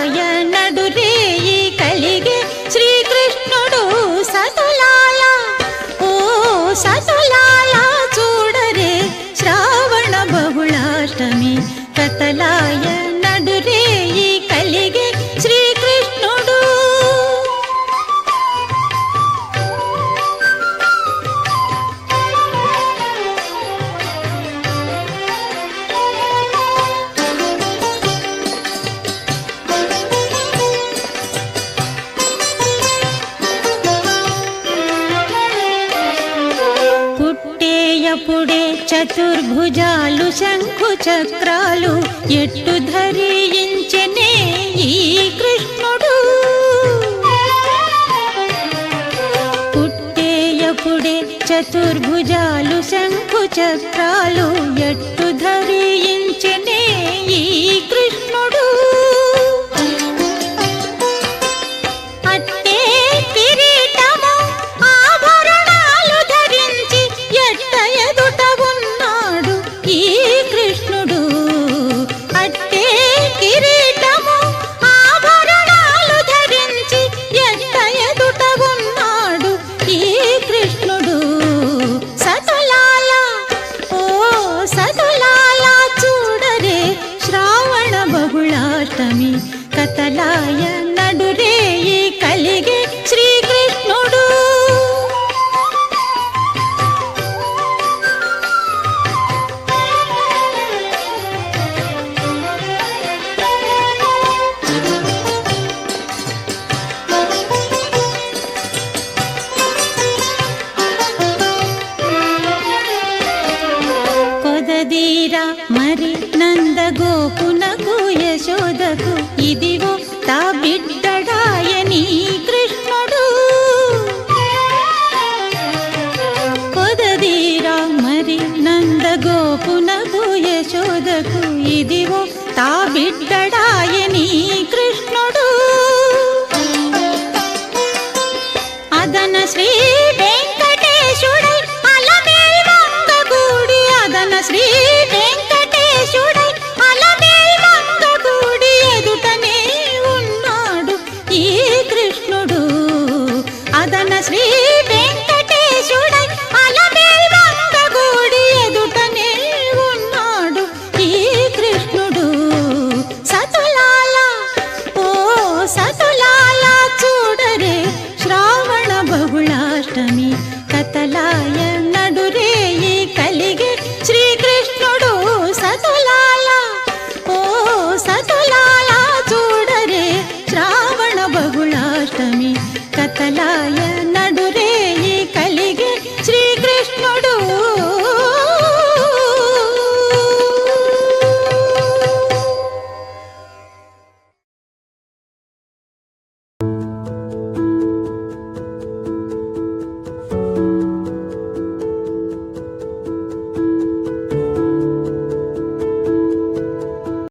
yeah. పుట్టేయపుడే చతుర్భుజాలు శంఖు చక్రాలు ఎట్టు ధరించనే ఈ కృష్ణుడు. పుట్టేయపుడే చతుర్భుజాలు శంఖు చక్రాలు ఎట్టు ధరించనే ఈ కృష్ణుడు. கதலாய நடுரே వసుధీరా మరి నంద గోకునకు యశోదకు ఇదివో తా బిడ్డడాయని కృష్ణుడు కొదదీరా మరి నంద గోకునకు యశోదకు ఇదివో తా బిడ్డ కతలాయ నడురే